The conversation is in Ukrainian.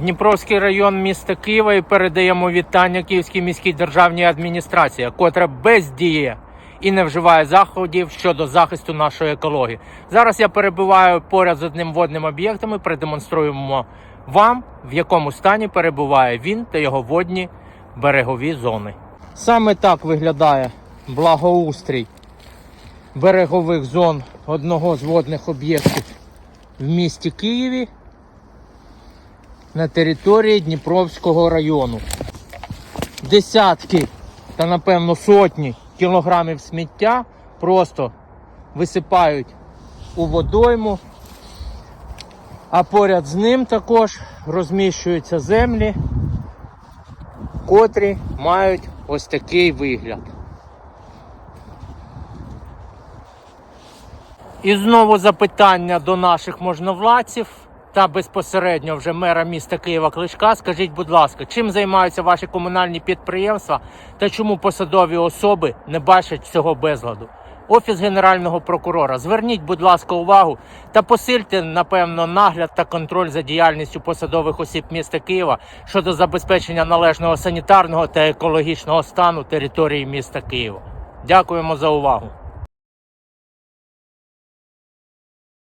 Дніпровський район міста Києва і передаємо вітання Київській міській державній адміністрації, котра бездіє і не вживає заходів щодо захисту нашої екології. Зараз я перебуваю поряд з одним водним об'єктом і продемонструємо вам, в якому стані перебуває він та його водні берегові зони. Саме так виглядає благоустрій берегових зон одного з водних об'єктів в місті Києві на території Дніпровського району. Десятки та напевно сотні кілограмів сміття просто висипають у водойму, а поряд з ним також розміщуються землі, котрі мають ось такий вигляд. І знову запитання до наших можновладців та безпосередньо вже мера міста Києва Кличка. Скажіть, будь ласка, чим займаються ваші комунальні підприємства та чому посадові особи не бачать цього безладу? Офіс генерального прокурора, зверніть, будь ласка, увагу та посильте, напевно, нагляд та контроль за діяльністю посадових осіб міста Києва щодо забезпечення належного санітарного та екологічного стану території міста Києва. Дякуємо за увагу.